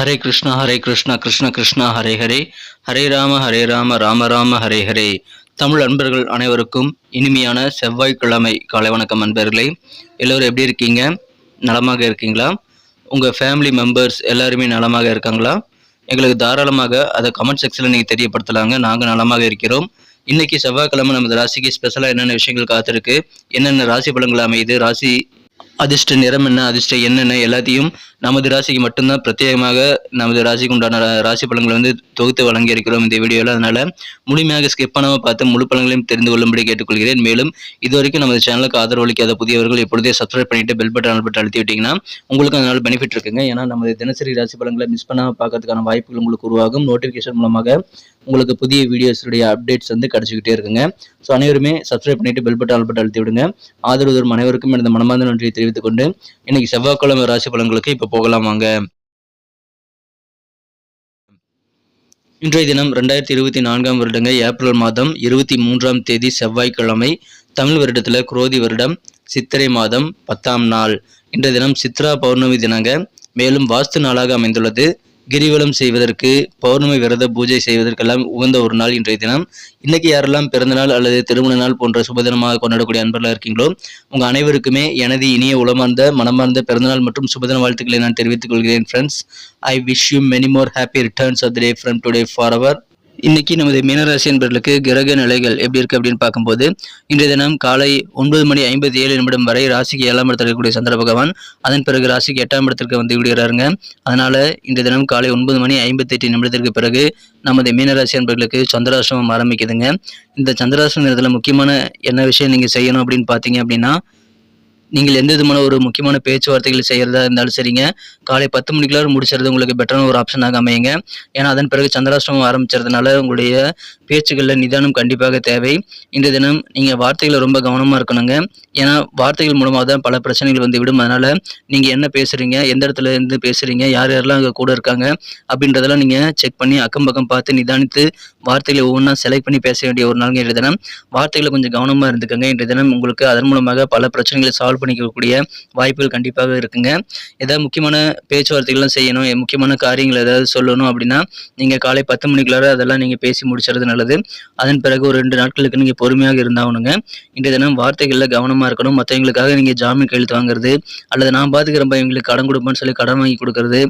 ஹரே கிருஷ்ணா ஹரே கிருஷ்ணா கிருஷ்ண கிருஷ்ணா ஹரே ஹரே. ஹரே ராம ஹரே ராம ராம ராம ஹரே ஹரே. தமிழ் அன்பர்கள் அனைவருக்கும் இனிமையான செவ்வாய்க்கிழமை காலை வணக்கம் அன்பர்களே. எல்லோரும் எப்படி இருக்கீங்க? நலமாக இருக்கீங்களா? உங்கள் ஃபேமிலி மெம்பர்ஸ் எல்லாருமே நலமாக இருக்காங்களா? எங்களுக்கு தாராளமாக அதை கமெண்ட் செக்ஷனில் நீங்கள் தெரியப்படுத்தலாங்க. நாங்கள் நலமாக இருக்கிறோம். இன்னைக்கு செவ்வாய்க்கிழமை நமது ராசிக்கு ஸ்பெஷலாக என்னென்ன விஷயங்கள் காத்திருக்கு? என்னென்ன ராசி பலன்கள் அமையுது? ராசி அதிர்ஷ்ட நிறம் என்ன? அதிர்ஷ்ட என்னென்ன எல்லாத்தையும் நமது ராசிக்கு மட்டும்தான் பிரத்யேகமாக நமது ராசிக்கு உண்டான ராசி பலன்களை வந்து தொகுத்து வழங்கி இருக்கிறோம் இந்த வீடியோவில் அதனால் முழுமையாக ஸ்கிப் பண்ணாமல் பார்த்து முழு பலன்களையும் தெரிந்து கொள்ளும்படி கேட்டுக்கொள்கிறேன். மேலும் இதுவரைக்கும் நமது சேனலுக்கு ஆதரவு அளிக்காத புதியவர்கள் எப்பொழுதே சப்ஸ்கிரைப் பண்ணிட்டு பெல் பட்டன் பட்டன் அழுத்தி விட்டீங்கன்னா உங்களுக்கு அதனால் பெனிஃபிட் இருக்குங்க. ஏன்னா நமது தினசரி ராசி பலன்களை மிஸ் பண்ணாமல் பார்க்கறதுக்கான வாய்ப்புகள் உங்களுக்கு உருவாகும். நோட்டிஃபிகேஷன் மூலமாக உங்களுக்கு புதிய வீடியோஸுடைய அப்டேட்ஸ் வந்து கிடைச்சிக்கிட்டே இருக்குங்க. ஸோ அனைவருமே சப்ஸ்கிரைப் பண்ணிட்டு பெல் பட்டன் பட்டன் அழுத்தி விடுங்க. ஆதரவு அனைவருக்கும் எனது மனமார்ந்த நன்றியை தெரிவித்துக் கொண்டு இன்னைக்கு செவ்வாய்க்கிழமை ராசி பலன்களுக்கு இப்போ போகலாம் வாங்க இன்றைய தினம் ரெண்டாயிரத்தி இருபத்தி நான்காம் வருடங்க ஏப்ரல் மாதம் இருபத்தி மூன்றாம் தேதி செவ்வாய்க்கிழமை தமிழ் வருடத்தில் குரோதி வருடம் சித்திரை மாதம் பத்தாம் நாள். இன்றைய தினம் சித்ரா பௌர்ணமி தினங்க மேலும் வாஸ்து நாளாக அமைந்துள்ளது. கிரிவலம் செய்வதற்கு பௌர்ணமி விரத பூஜை செய்வதற்கெல்லாம் உகந்த ஒரு நாள் இன்றைய தினம். இன்னைக்கு யாரெல்லாம் பிறந்தநாள் அல்லது திருமண நாள் போன்ற சுபதினமாக கொண்டாடக்கூடிய அன்பர்களாக இருக்கீங்களோ உங்கள் அனைவருக்குமே எனது இனிய உளமார்ந்த மனமார்ந்த பிறந்தநாள் மற்றும் சுபதின வாழ்த்துக்களை நான் தெரிவித்துக் கொள்கிறேன் friends I wish you many more happy returns of the day from today for our இன்னைக்கு நமது மீனராசி என்பர்களுக்கு கிரக நிலைகள் எப்படி இருக்கு அப்படின்னு பார்க்கும்போது இன்றைய தினம் காலை ஒன்பது மணி ஐம்பத்தி ஏழு நிமிடம் வரை ராசிக்கு ஏழாம் இடத்தில் இருக்கக்கூடிய சந்திர பகவான் அதன் பிறகு ராசிக்கு எட்டாம் இடத்திற்கு வந்து விடுகிறாருங்க. அதனால இன்றைய தினம் காலை ஒன்பது மணி ஐம்பத்தி எட்டு நிமிடத்திற்கு பிறகு நமது மீனராசி என்பர்களுக்கு சந்திராசிரமம் ஆரம்பிக்குதுங்க. இந்த சந்திராசிரம நேரத்தில் முக்கியமான என்ன விஷயம் நீங்கள் செய்யணும் அப்படின்னு பார்த்தீங்க அப்படின்னா நீங்கள் எந்த விதமான ஒரு முக்கியமான பேச்சுவார்த்தைகள் செய்கிறதா இருந்தாலும் சரிங்க. காலை பத்து மணிக்குள்ளார முடிச்சுறது உங்களுக்கு பெட்டரான ஒரு ஆப்ஷனாக அமையுங்க. ஏன்னா அதன் பிறகு சந்திராஷ்டமம் ஆரம்பிச்சதுனால உங்களுடைய பேச்சுகளில் நிதானம் கண்டிப்பாக தேவை. இந்த தினம் நீங்கள் வார்த்தைகளை ரொம்ப கவனமாக இருக்கணுங்க. ஏன்னா வார்த்தைகள் மூலமாக தான் பல பிரச்சனைகள் வந்து விடும். அதனால் நீங்கள் என்ன பேசுகிறீங்க எந்த இடத்துல இருந்து பேசுகிறீங்க யார் யாரெல்லாம் அங்கே கூட இருக்காங்க அப்படின்றதெல்லாம் நீங்கள் செக் பண்ணி அக்கம் பக்கம் பார்த்து நிதானித்து வார்த்தைகளை ஒவ்வொன்றா செலக்ட் பண்ணி பேச வேண்டிய ஒரு நாளுங்க இன்றைய தினம். வார்த்தைகளை கொஞ்சம் கவனமாக இருந்துக்கோங்க. இன்றைய தினம் உங்களுக்கு அதன் மூலமாக பல பிரச்சனைகளை சால்வ் பண்ணிக்கக்கூடிய வாய்ப்புகள் கண்டிப்பாக இருக்குங்க. ஏதாவது முக்கியமான பேச்சுவார்த்தைகள்லாம் செய்யணும் முக்கியமான காரியங்கள் ஏதாவது சொல்லணும் அப்படின்னா நீங்கள் காலை பத்து மணிக்குள்ளார அதெல்லாம் நீங்கள் பேசி முடிச்சுறது நல்லது அதன் பிறகு ஒரு ரெண்டு நாட்களுக்கு நீங்கள் பொறுமையாக இருந்தாகணுங்க. இன்றைய தினம் வார்த்தைகளில் கவனமாக இருக்கணும். மற்றவங்களுக்காக நீங்கள் ஜாமீன் கையெழுத்து வாங்குறது அல்லது நான் பார்த்துக்கிறப்ப இவங்களுக்கு கடன் கொடுப்பேன்னு சொல்லி கடன் வாங்கி கொடுக்கறது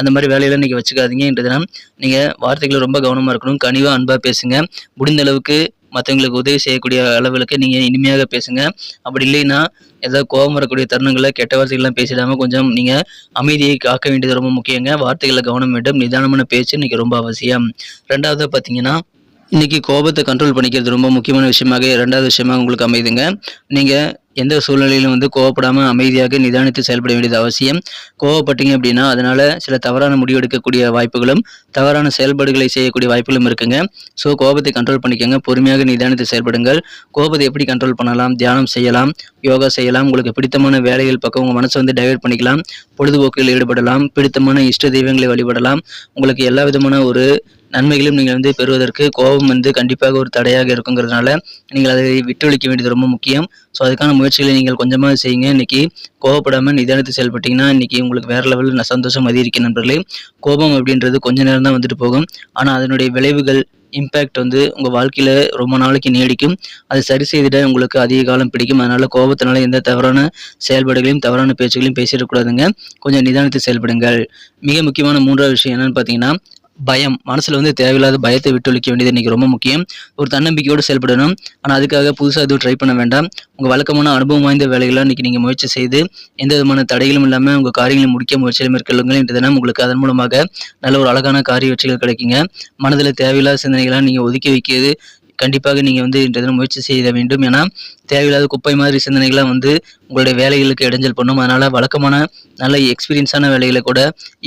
அந்த மாதிரி வேலையெல்லாம் நீங்கள் வச்சுக்காதீங்க. இன்றைய தினம் நீங்கள் வார்த்தைகளை ரொம்ப கவனமாக இருக்கணும். கனிவாக அன்பாக பேசுங்க. முடிந்த அளவுக்கு மற்றவங்களுக்கு உதவி செய்யக்கூடிய அளவுக்கு நீங்கள் இனிமையாக பேசுங்க. அப்படி இல்லைன்னா ஏதாவது கோபம் வரக்கூடிய தருணங்களில் கெட்ட வார்த்தைகள்லாம் பேசிடாம கொஞ்சம் நீங்கள் அமைதியை காக்க வேண்டியது ரொம்ப முக்கியங்க. வார்த்தைகளில் கவனம் வேண்டும். நிதானமான பேச்சு இன்றைக்கி ரொம்ப அவசியம். ரெண்டாவது பார்த்தீங்கன்னா இன்றைக்கி கோபத்தை கண்ட்ரோல் பண்ணிக்கிறது ரொம்ப முக்கியமான விஷயமாக இரண்டாவது விஷயமாக உங்களுக்கு அமைதுங்க. நீங்கள் எந்த சூழ்நிலையிலும் வந்து கோவப்படாமல் அமைதியாக நிதானித்து செயல்பட வேண்டியது அவசியம். கோவப்பட்டீங்க அப்படின்னா அதனால் சில தவறான முடிவு எடுக்கக்கூடிய வாய்ப்புகளும் தவறான செயல்பாடுகளை செய்யக்கூடிய வாய்ப்புகளும் இருக்குங்க. ஸோ கோபத்தை கண்ட்ரோல் பண்ணிக்கோங்க. பொறுமையாக நிதானித்து செயல்படுங்கள். கோபத்தை எப்படி கண்ட்ரோல் பண்ணலாம்? தியானம் செய்யலாம். யோகா செய்யலாம். உங்களுக்கு பிடித்தமான வேலைகள் பக்கம் உங்கள் மனசை வந்து டைவர்ட் பண்ணிக்கலாம். பொழுதுபோக்கில் ஈடுபடலாம். பிடித்தமான இஷ்ட தெய்வங்களை வழிபடலாம். உங்களுக்கு எல்லா விதமான ஒரு நன்மைகளும் நீங்கள் வந்து பெறுவதற்கு கோபம் வந்து கண்டிப்பாக ஒரு தடையாக இருக்குங்கிறதுனால நீங்கள் அதை விட்டொழிக்க வேண்டியது ரொம்ப முக்கியம். ஸோ அதுக்கான முயற்சிகளை நீங்கள் கொஞ்சமாக செய்யுங்க. இன்றைக்கி கோவப்படாமல் நிதானத்தை செயல்பட்டிங்கன்னா இன்றைக்கி உங்களுக்கு வேறு லெவலில் சந்தோஷம் அதிகரிக்கும் நண்பர்களே. கோபம் அப்படின்றது கொஞ்ச நேரம் தான் வந்துட்டு போகும். ஆனால் அதனுடைய விளைவுகள் இம்பேக்ட் வந்து உங்கள் வாழ்க்கையில் ரொம்ப நாளைக்கு நீடிக்கும். அதை சரி செய்திட உங்களுக்கு அதிக காலம் பிடிக்கும். அதனால் கோபத்தினால எந்த தவறான செயல்பாடுகளையும் தவறான பேச்சுகளையும் பேசிடக்கூடாதுங்க. கொஞ்சம் நிதானத்தை செயல்படுங்கள். மிக முக்கியமான மூன்றாவது விஷயம் என்னென்னு பார்த்தீங்கன்னா பயம். மனசில் வந்து தேவையில்லாத பயத்தை விட்டொழிக்க வேண்டியது இன்றைக்கி ரொம்ப முக்கியம். ஒரு தன்னம்பிக்கையோடு செயல்படணும். ஆனால் அதுக்காக புதுசாக எதுவும் ட்ரை பண்ண வேண்டாம். உங்கள் வழக்கமான அனுபவம் வாய்ந்த வேலைகளை இன்றைக்கி நீங்கள் முயற்சி செய்து எந்த விதமான தடைகளும் இல்லாமல் உங்கள் காரியங்களை முடிக்க முயற்சியில் மேற்கொள்ளுங்கள் இன்று தினம் உங்களுக்கு அதன் மூலமாக நல்ல ஒரு அழகான காரிய வெற்றிகள் கிடைக்குங்க. மனதில் தேவையில்லாத சிந்தனைகளை நீங்கள் ஒதுக்கி வைக்கிறது கண்டிப்பாக நீங்கள் வந்து இன்றைய முயற்சி செய்ய வேண்டும். ஏன்னா தேவையில்லாத குப்பை மாதிரி சிந்தனைகள்லாம் வந்து உங்களுடைய வேலைகளுக்கு இடைஞ்சல் பண்ணும். அதனால் வழக்கமான நல்ல எக்ஸ்பீரியன்ஸான வேலைகளை கூட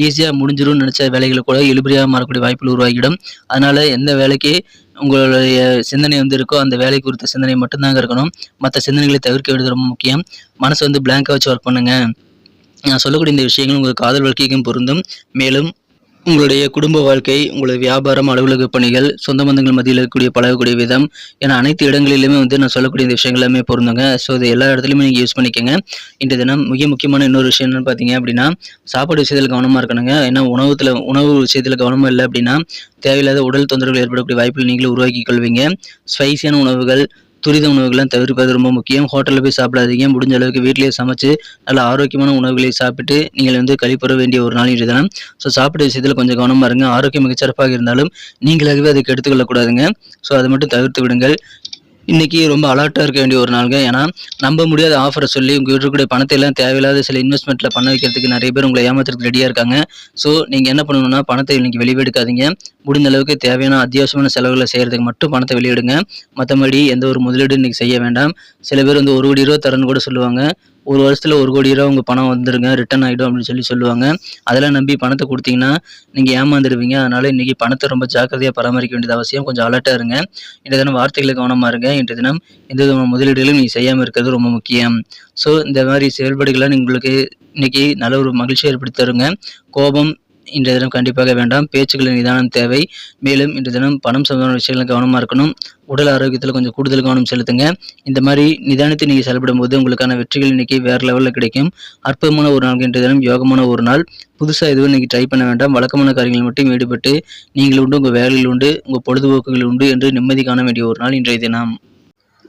ஈஸியாக முடிஞ்சிடும் நினச்ச வேலைகளை கூட இழுபறியாக மாறக்கூடிய வாய்ப்புகள் உருவாகிடும் அதனால் எந்த வேலைக்கு உங்களுடைய சிந்தனை வந்து இருக்கோ அந்த வேலை குறித்த சிந்தனை மட்டும்தாங்க இருக்கணும். மற்ற சிந்தனைகளை தவிர்க்க வேண்டியது ரொம்ப முக்கியம். மனசை வந்து பிளாங்காக வச்சு ஒர்க் பண்ணுங்கள் நான் சொல்லக்கூடிய இந்த விஷயங்கள் உங்கள் காதல் வாழ்க்கைக்கும் பொருந்தும். மேலும் உங்களுடைய குடும்ப வாழ்க்கை உங்களுடைய வியாபாரம் அலுவலக பணிகள் சொந்த பந்தங்கள் மத்தியில் இருக்கக்கூடிய பழகக்கூடிய விதம் ஏன்னா அனைத்து இடங்களிலுமே வந்து நான் சொல்லக்கூடிய இந்த விஷயங்கள் எல்லாமே பொருந்துங்க. ஸோ இது எல்லா இடத்துலையுமே நீங்கள் யூஸ் பண்ணிக்கோங்க. இன்றைய தினம் மிக முக்கியமான இன்னொரு விஷயம் என்னன்னு பார்த்தீங்க அப்படின்னா சாப்பாடு விஷயத்தில் கவனமாக இருக்கணுங்க. ஏன்னா உணவுத்தில் உணவு விஷயத்தில் கவனமாக இல்லை அப்படின்னா தேவையில்லாத உடல் தொந்தரவுகள் ஏற்படக்கூடிய வாய்ப்புகள் நீங்களும் உருவாக்கி கொள்வீங்க. ஸ்பைசியான உணவுகள் துரித உணவுகள்லாம் தவிர்ப்பது ரொம்ப முக்கியம். ஹோட்டலில் போய் சாப்பிடாதீங்க. முடிஞ்ச அளவுக்கு வீட்டிலேயே சமைச்சு நல்ல ஆரோக்கியமான உணவுகளை சாப்பிட்டு நீங்கள் வந்து கழிப்புற வேண்டிய ஒரு நாள் இன்றைய தினம் ஸோ சாப்பிட்ட விஷயத்தில் கொஞ்சம் கவனமாக இருங்க. ஆரோக்கியம் மிகச்சிறப்பாக இருந்தாலும் நீங்களாகவே அதை எடுத்துக்கொள்ளக்கூடாதுங்க ஸோ அதை மட்டும் தவிர்த்து விடுங்கள். இன்றைக்கி ரொம்ப அலர்ட்டாக இருக்க வேண்டிய ஒரு நாளுங்க. ஏன்னா நம்ப முடியாத ஆஃபரை சொல்லி உங்கள் இருக்கக்கூடிய பணத்தை எல்லாம் தேவையில்லாத சில இன்வெஸ்ட்மெண்ட்டில் பண்ண வைக்கிறதுக்கு நிறைய பேர் உங்களை ஏமாத்துறதுக்கு ரெடியாக இருக்காங்க. ஸோ நீங்கள் என்ன பண்ணணும்னா பணத்தை இன்றைக்கி வெளியே எடுக்காதீங்க. முடிந்த அளவுக்கு தேவையான அத்தியாவசியமான செலவுகளை செய்கிறதுக்கு மட்டும் பணத்தை வெளியிடுங்க. மற்றபடி எந்த ஒரு முதலீடு இன்னைக்கு செய்ய வேண்டாம். சில பேர் வந்து ஒரு கோடி ரூபா தரேன்னு கூட சொல்லுவாங்க. ஒரு வருஷத்தில் ஒரு கோடி ரூபா உங்கள் பணம் வந்துருங்க ரிட்டர்ன் ஆகிடும் அப்படின்னு சொல்லி சொல்லுவாங்க. அதெல்லாம் நம்பி பணத்தை கொடுத்தீங்கன்னா நீங்கள் ஏமாந்துடுவீங்க அதனால் இன்றைக்கி பணத்தை ரொம்ப ஜாக்கிரதையாக பராமரிக்க வேண்டியது அவசியம். கொஞ்சம் அலர்ட்டாக இருங்க. இன்றைய தினம் வார்த்தைகளை கவனமாக இருங்க. இன்றைய தினம் எந்த விதமான முதலீடுகளும் நீங்கள் செய்யாமல் இருக்கிறது ரொம்ப முக்கியம். ஸோ இந்த மாதிரி செயல்பாடுகளை உங்களுக்கு இன்னைக்கு நல்ல ஒரு மகிழ்ச்சி ஏற்படுத்தி தருங்க. கோபம் இன்றைய தினம் கண்டிப்பாக வேண்டாம். பேச்சுக்களின் நிதானம் தேவை. மேலும் இன்றைய தினம் பணம் சம்பந்தமான விஷயங்கள் கவனமாக இருக்கணும். உடல் ஆரோக்கியத்தில் கொஞ்சம் கூடுதல் கவனம் செலுத்துங்க. இந்த மாதிரி நிதானத்தை நீங்கள் செயல்படும் போது உங்களுக்கான வெற்றிகள் இன்னைக்கு வேறு லெவலில் கிடைக்கும். அற்புதமான ஒரு நாள் இன்றைய தினம் யோகமான ஒரு நாள். புதுசாக எதுவும் இன்னைக்கு ட்ரை பண்ண வேண்டாம். வழக்கமான காரியங்களில் மட்டும் ஈடுபட்டு நீங்கள் உண்டு உங்கள் வேலையில் உண்டு உங்கள் பொழுதுபோக்குகள் உண்டு என்று நிம்மதி காண வேண்டிய ஒரு நாள் இன்றைய தினம்.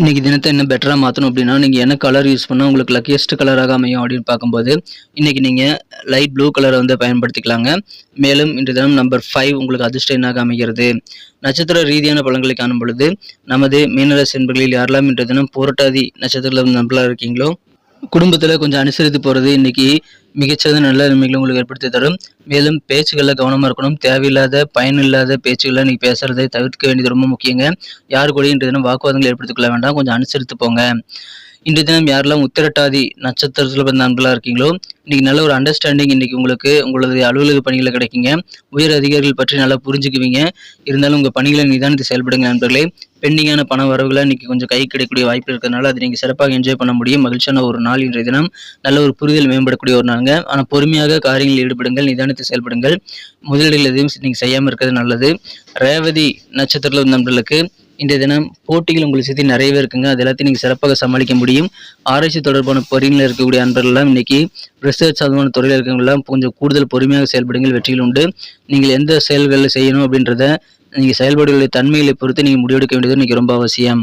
இன்னைக்கு தினத்தை என்ன பெட்டராக மாற்றணும் அப்படின்னா நீங்கள் என்ன கலர் யூஸ் பண்ணால் உங்களுக்கு லக்கியஸ்ட் கலராக அமையும் அப்படின்னு பார்க்கும்போது இன்னைக்கு நீங்கள் லைட் ப்ளூ கலரை வந்து பயன்படுத்திக்கலாங்க. மேலும் இன்று தினம் நம்பர் ஃபைவ் உங்களுக்கு அதிர்ஷ்ட எண்ணாக அமைகிறது. நட்சத்திர ரீதியான பலன்களை காணும் பொழுது நமது மீனராசி என்பர்களில் யாரெல்லாம் இன்று தினம் போராட்டாதி நட்சத்திரத்தில் நம்பலாக இருக்கீங்களோ குடும்பத்தில் கொஞ்சம் அனுசரித்து போகிறது இன்றைக்கி மிகச்சிறந்த நல்ல நன்மைகளை உங்களுக்கு ஏற்படுத்தி தரும். மேலும் பேச்சுகளில் கவனமாக இருக்கணும். தேவையில்லாத பயனில்லாத பேச்சுகளை இன்றைக்கி பேசுறதை தவிர்க்க வேண்டியது ரொம்ப முக்கியங்க. யாரு கூட இன்றைய தினம் வாக்குவாதங்கள் ஏற்படுத்திக்கொள்ள வேண்டாம். கொஞ்சம் அனுசரித்து போங்க. இன்று தினம் யாரெல்லாம் உத்திரட்டாதி நட்சத்திரத்தில் பிறந்த நண்பர்களாக இருக்கீங்களோ இன்னைக்கு நல்ல ஒரு அண்டர்ஸ்டாண்டிங் இன்னைக்கு உங்களுக்கு உங்களது அலுவலக பணிகளை கிடைக்குங்க. உயர் அதிகாரிகள் பற்றி நல்லா புரிஞ்சுக்குவீங்க. இருந்தாலும் உங்கள் பணிகளை நிதானித்து செயல்படுங்க நண்பர்களே. பெண்டிங்கான பண வரவுகளை இன்னைக்கு கொஞ்சம் கை கிடைக்கக்கூடிய வாய்ப்பு இருக்கிறதுனால அதை நீங்கள் சிறப்பாக என்ஜாய் பண்ண முடியும். மகிழ்ச்சியான ஒரு நாள் இன்றைய தினம். நல்ல ஒரு புரிதல் மேம்படக்கூடிய ஒரு நாளுங்க. ஆனால் பொறுமையாக காரியங்களில் ஈடுபடுங்கள் நிதானத்தை செயல்படுங்கள். முதலீடுகள் எதுவும் நீங்கள் செய்யாமல் இருக்கிறது நல்லது. ரேவதி நட்சத்திரத்தில் நண்பர்களுக்கு இன்றைய தினம் போட்டிகள் உங்களை சுற்றி நிறையவே இருக்குங்க. அது எல்லாத்தையும் நீங்கள் சிறப்பாக சமாளிக்க முடியும். ஆராய்ச்சி தொடர்பான பொறியில் இருக்கக்கூடிய அன்பர்கள்லாம் இன்றைக்கி ரிசர்ச் சாதமான துறையில் இருக்கவங்களாம் கொஞ்சம் கூடுதல் பொறுமையாக செயல்படுங்கள். வெற்றிகள் உண்டு. நீங்கள் எந்த செயல்களில் செய்யணும் அப்படின்றத நீங்கள் செயல்பாடுகளுடைய தன்மைகளை பொறுத்து நீங்கள் முடிவெடுக்க வேண்டியது இன்றைக்கி ரொம்ப அவசியம்.